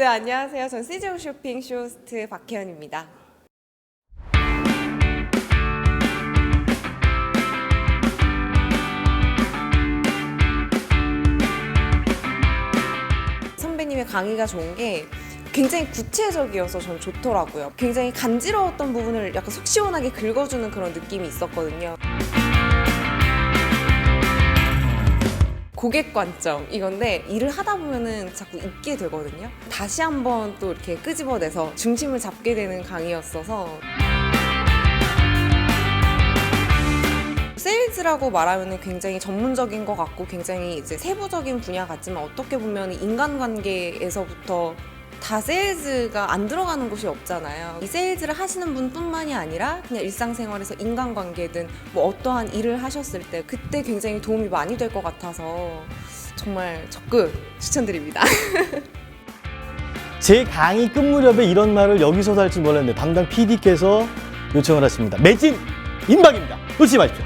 네, 안녕하세요. 전 시즈온 쇼핑 쇼호스트 박혜연입니다. 선배님의 강의가 좋은 게 굉장히 구체적이어서 전 좋더라고요. 굉장히 간지러웠던 부분을 약간 속 시원하게 긁어주는 그런 느낌이 있었거든요. 고객 관점 이건데 일을 하다 보면은 자꾸 잊게 되거든요. 다시 한번 또 이렇게 끄집어내서 중심을 잡게 되는 강의였어서 세일즈라고 말하면 굉장히 전문적인 것 같고 굉장히 이제 세부적인 분야 같지만 어떻게 보면 인간관계에서부터 다 세일즈가 안 들어가는 곳이 없잖아요. 이 세일즈를 하시는 분뿐만이 아니라 그냥 일상생활에서 인간관계든 뭐 어떠한 일을 하셨을 때 그때 굉장히 도움이 많이 될 것 같아서 정말 적극 추천드립니다. 제 강의 끝 무렵에 이런 말을 여기서도 할 줄 몰랐는데 담당 PD께서 요청을 하십니다. 매진 임박입니다. 놓치지 마십시오.